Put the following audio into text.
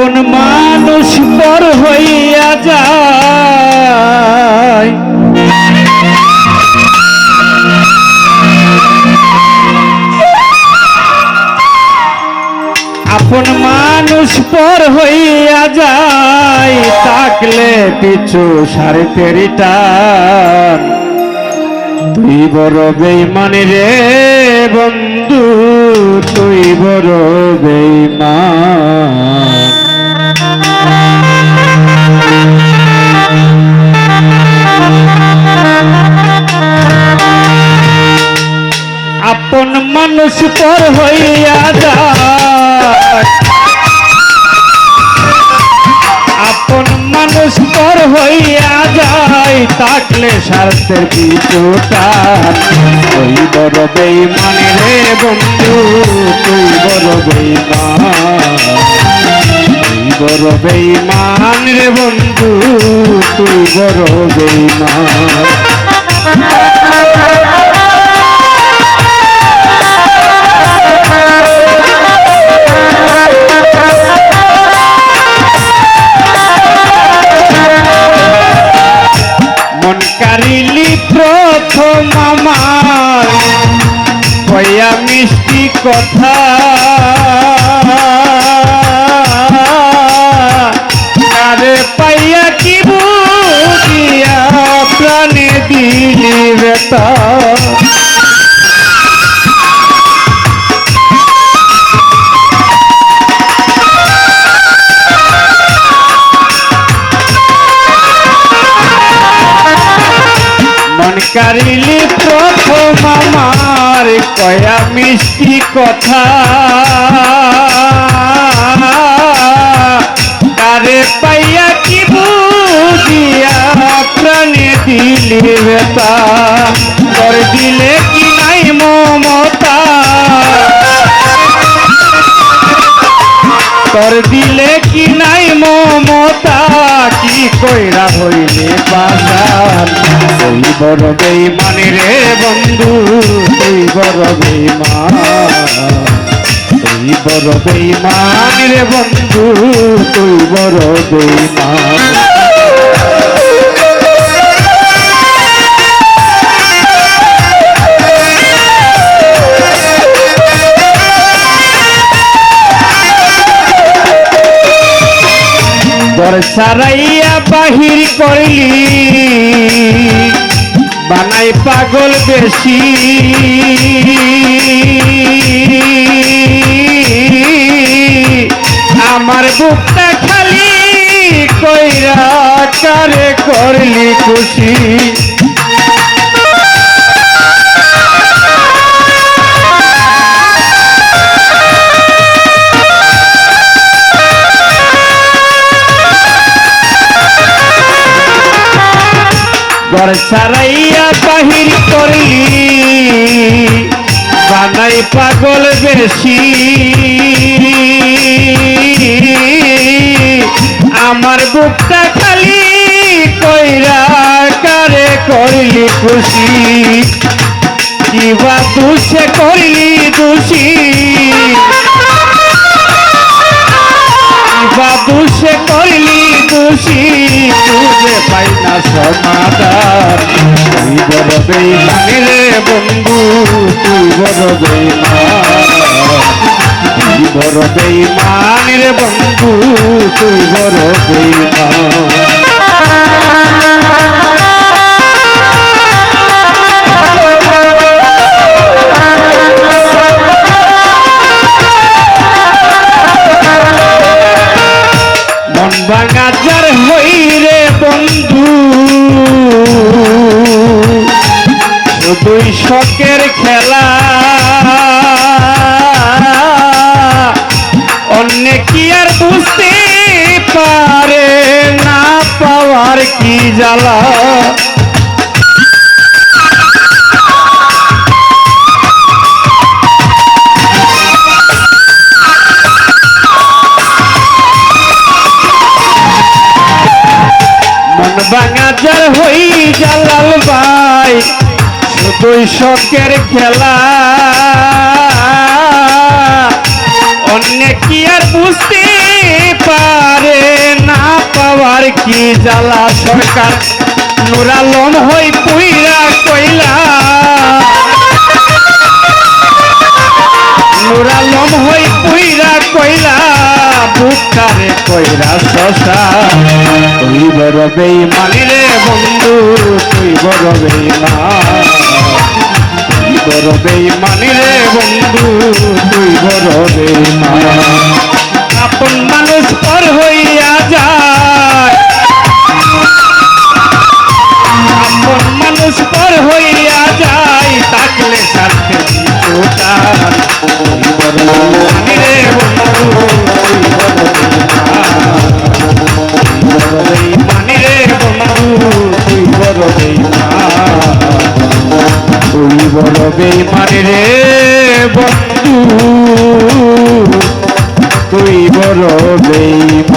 আপন মানুষ পর হইয়া যায়, আপন মানুষ পর হইয়া যায়, তাকলে পিছু সাড়ে তেরিটান তুই বড় বেইমানি রে বন্ধু, তুই বড় আপন মানুষ পর হইয়া যায়। আপন মানুষ পর হইয়া যায় তাকলে স্বার্থের পিছুটা তুই বড় বেইমানি রে বন্ধু, তুই বড় বেইমান। তুই বড় বেইমান রে বন্ধু তুই বড় বেইমান। মিষ্টি কথা। আরে পাইয়া কি বুঝিয়া প্রাণে দিলি বেতা কারিলি প্রথম আমার। কয়া মিষ্টি কথা। কারে পাইয়া কি বুঝিয়া প্রাণে দিলি বেতা তোর দিলে কি নাই মমতা? তোর দিলে কি নাই মমতা? কি কইরা হইলে বাজার তুই বড় বেইমানি রে বন্ধু বড় বেইমান তুই বড় বেইমানি রে বন্ধু তুই বড় বেইমান দর সারাইয়া বাহির করলি। বানাই পাগল বেশি। আমার বুকটা খালি কইরা কারে করলি খুশি। ঘর সারাইয়া বাহির করলি বানাই পাগল বেশি। আমার বুকটা খালি কইরা কারে করলি খুশি। কিবা দুষে করলি দোষী? বা দুষে করলি দোষী তুজে পাই না সমাধান। তুই বড় বেইমানি রে বন্ধু, তুই বড় বেইমান তুই বড় বেইমানি রে বন্ধু, তুই বড় বেইমান শুধুই শখের খেলা। অন্য কি আর বুঝতে পারে না পাওয়ার কি জ্বালা? শখের খেলা। অন্য কি আর বুঝতে পার যাওয়ার কি জ্বালা সরকার? নুরালম হই পুইরা কইলা। নুরালম হই পুইরা কইলা বুকারে কইরা শশা। তুই বড় বেইমানি রে বন্ধু, তুই বড় বেইমান। বড় বেইমানি রে বন্ধু, তুই বড় আপন মানুষ পর হইয়া যায়। আপন মানুষ পর হইয়া যায়, তাকলে সাথে বড় বড় বেইমানি রে বন্ধু তুই বড় বেইমান।